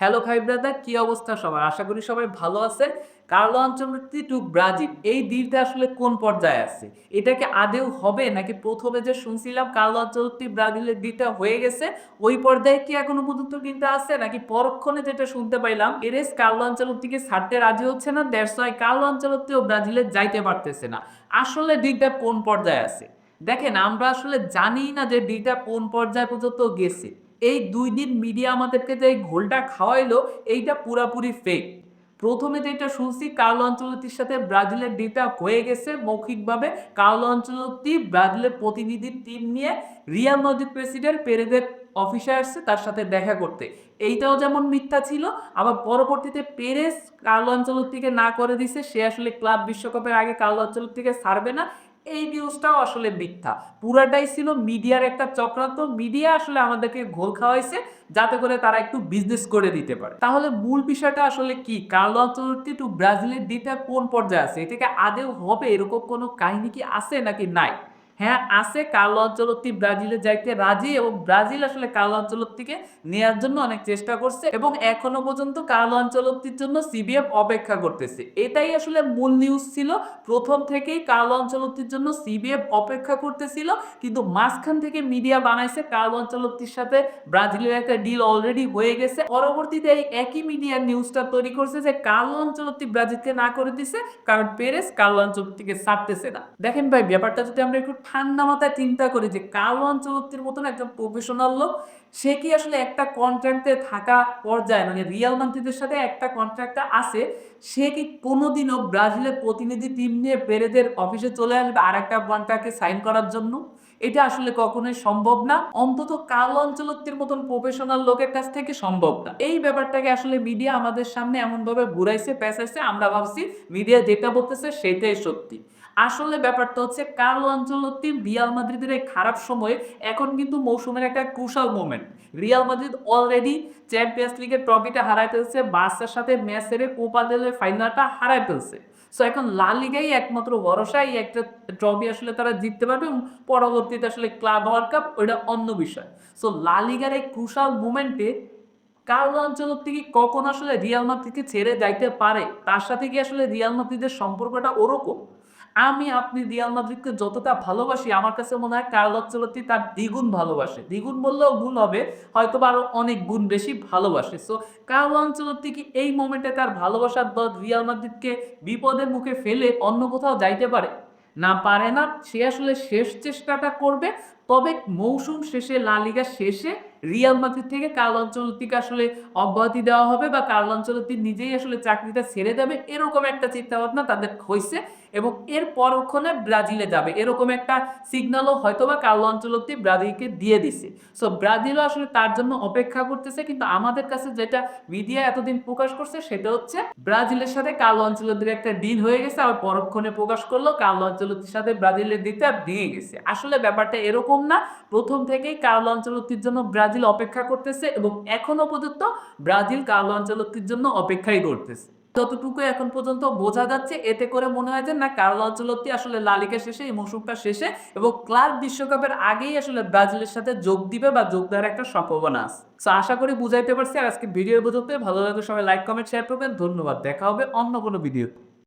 Hello ভাই brother কি অবস্থা সবার? আশা করি সবাই ভালো আছে। কার্লো আঞ্চলতি টু ব্রাজিল এই দিলটা আসলে কোন পর্যায়ে আছে? এটা কি আদেও হবে? নাকি প্রথমে যে শুনছিলাম কার্লো আঞ্চলতি ব্রাজিলের দিলটা হয়ে গেছে, ওই পর্যায়ে কি এখনও পর্যন্ত কিন্তু আছে? নাকি পরক্ষণে যেটা শুনতে পাইলাম, এরেস কার্লো আঞ্চলতিকে ছাড়তে রাজি হচ্ছে না দ্যাটস ওয়াই কার্লো আঞ্চলতিও ব্রাজিলে যাইতে পারতেছে না। আসলে দিকটা কোন পর্যায়ে আছে? দেখেন, আমরা আসলে জানি না যে দিকটা কোন পর্যায়ে পর্যন্ত গেছে। এই দুই দিন মিডিয়া আমাদেরকে যে এই ঘোলটা খাওয়াইলো, এইটা পুরাপুরি ফেক প্রথমে যেটা শুনছি, কার্লো আঞ্চলতির সাথে ব্রাজিলের ডিটা হয়ে গেছে মৌখিকভাবে। কার্লো আঞ্চলতি ব্রাজিলের প্রতিনিধি টিম নিয়ে রিয়াল মাদ্রিদ প্রেসিডেন্ট পেরেদের অফিসে আসছে তার সাথে দেখা করতে। এইটাও যেমন মিথ্যা ছিল, আবার পরবর্তীতে পেরেস কার্লো আঞ্চলতিকে না করে দিছে, সে আসলে ক্লাব বিশ্বকাপের আগে কার্লো আঞ্চলতিকে ছাড়বে না। এই নিউজটাও আসলে মিথ্যা। পুরাটাই ছিল মিডিয়ার একটা চক্রান্ত। মিডিয়া আসলে আমাদেরকে ঘোল খাওয়াইছে যাতে করে তারা একটু বিজনেস করে দিতে পারে। তাহলে মূল বিষয়টা আসলে কি? কার্লো আঞ্চলতি টু ব্রাজিলের দিটা কোন পর্যায়ে আছে? এটাকে আদেও হবে? এরকম কোনো কাহিনী কি আছে নাকি নাই? হ্যাঁ আছে কার্লো আঞ্চলতি ব্রাজিলে যাইতে রাজি এবং ব্রাজিল আসলে কার্লো আঞ্চলতিকে নেওয়ার জন্য অনেক চেষ্টা করছে এবং এখনও পর্যন্ত কার্লো আঞ্চলতির জন্য সিবিএফ অপেক্ষা করতেছে। এটাই আসলে মূল নিউজ ছিল। প্রথম থেকেই কার্লো আঞ্চলতির জন্য সিবিএফ অপেক্ষা করতেছিল, কিন্তু মাঝখান থেকে মিডিয়া বানাইছে কার্লো আঞ্চলতির সাথে ব্রাজিলের একটা ডিল অলরেডি হয়ে গেছে। পরবর্তীতে এই একই মিডিয়া নিউজটা তৈরি করছে যে কার্লো আঞ্চলতি ব্রাজিলকে না করে দিছে, কারণ পেরেস কার্লো আঞ্চলতিকে ছাড়তেছে না। দেখেন ভাই, ব্যাপারটা যদি আমরা একটু ঠান্ডা মাথায় চিন্তা করি যে কার্লো আঞ্চলতির মতন একজন প্রফেশনাল লোক, সে কি আসলে একটা কন্ট্রাক্টে থাকা পর্যায়ে মানে রিয়াল মাদ্রিদের সাথে একটা কন্ট্রাক্টটা আছে, সে কি কোনোদিনও ব্রাজিলের প্রতিনিধি টিম নিয়ে পেরেদের অফিসে চলে আসবে আর একটা কন্ট্রাক্টে সাইন করার জন্য? এটা আসলে কখনোই সম্ভব না। অন্তত কালো অঞ্চলত্বের মতন প্রফেশনাল লোকের কাছ থেকে সম্ভব না। এই ব্যাপারটাকে আসলে মিডিয়া আমাদের সামনে এমনভাবে ঘুরাইছে, পেঁচাইছে, আমরা ভাবছি মিডিয়া যেটা বলতেছে সেটাই সত্যি। আসলে ব্যাপারটা হচ্ছে কার্লো আঞ্চলত্তি রিয়াল মাদ্রিদের এই খারাপ সময়ে এখন কিন্তু মৌসুমের একটা crucial moment Real Madrid already champions লিগের ট্রফিটা হারাই ফেলছে বার্সার সাথে ম্যাচ হেরে কোপা দেলের ফাইনালটা হারাই ফেলছে। সো এখন লা লিগাই একমাত্র ভরসা, এই একটা ট্রফি আসলে তারা জিততে পারবে এবং পরবর্তীতে আসলে ক্লাব ওয়ার্ল্ড কাপ ওইটা অন্য বিষয়। সো লা লিগার এই ক্রুশাল মুমেন্টে কার্লো আঞ্চলত্তি কি কখন আসলে রিয়াল মাদ্রিদকে ছেড়ে যাইতে পারে? তার সাথে কি আসলে রিয়াল মাদ্রিদের সম্পর্কটা ওরকম? আমি আপনি রিয়াল মাদ্রিদকে যতটা ভালোবাসি, আমার কাছে মনে হয় কার্লো আঞ্চলত্তি তার দ্বিগুণ ভালোবাসে। দ্বিগুণ বললেও ভুল হবে হয়তো বা আরও অনেক গুণ বেশি ভালোবাসে। সো কার্লো আঞ্চলত্তি কি এই মোমেন্টে তার ভালোবাসার দল রিয়াল মাদ্রিদকে বিপদের মুখে ফেলে অন্য কোথাও যাইতে পারে? না পারে না, সে আসলে শেষ চেষ্টাটা করবে তবে মৌসুম শেষে লা লিগা শেষে রিয়াল মাদ্রিদ থেকে কার্ল আঞ্চলতিকে আসলে অব্যাহতি দেওয়া হবে বা কার্ল আঞ্চলতি নিজেই আসলে চাকরিটা ছেড়ে দেবে এরকম একটা চিন্তা ভাবনা তাদের হয়েছে এবং এর পরক্ষণে ব্রাজিলে যাবে। এরকম একটা সিগন্যালও হয়তো বা কার্লো আঞ্চলতি ব্রাজিলকে দিয়ে দিছে। সো ব্রাজিলও আসলে তার জন্য অপেক্ষা করতেছে, কিন্তু আমাদের কাছে যেটা মিডিয়া এতদিন প্রকাশ করছে সেটা হচ্ছে ব্রাজিলের সাথে কার্লো আঞ্চলতির একটা ডিল হয়ে গেছে, আবার পরক্ষণে প্রকাশ করল কার্লো আঞ্চলতির সাথে ব্রাজিলের দিকটা ভেঙে গেছে। আসলে ব্যাপারটা এরকম না। প্রথম থেকেই কার্লো আঞ্চলতির জন্য ব্রাজিল অপেক্ষা করতেছে এবং এখনও পর্যন্ত ব্রাজিল কার্লো আঞ্চলতির জন্য অপেক্ষাই করতেছে। ততটুকু এখন পর্যন্ত বোঝা যাচ্ছে, এতে করে মনে হয় যে না, কার্লো আঞ্চলতি আসলে লালিকা শেষে, এই মৌসুমটা শেষে এবং ক্লাব বিশ্বকাপের আগেই আসলে ব্রাজিলের সাথে যোগ দিবে বা যোগ দেওয়ার একটা সম্ভাবনা আছে। তো আশা করি বুঝাইতে পারছি। আর আজকে ভিডিও বোঝাতে ভালো লাগলে সবাই লাইক, কমেন্ট শেয়ার করবেন। ধন্যবাদ। দেখা হবে অন্য কোনো ভিডিও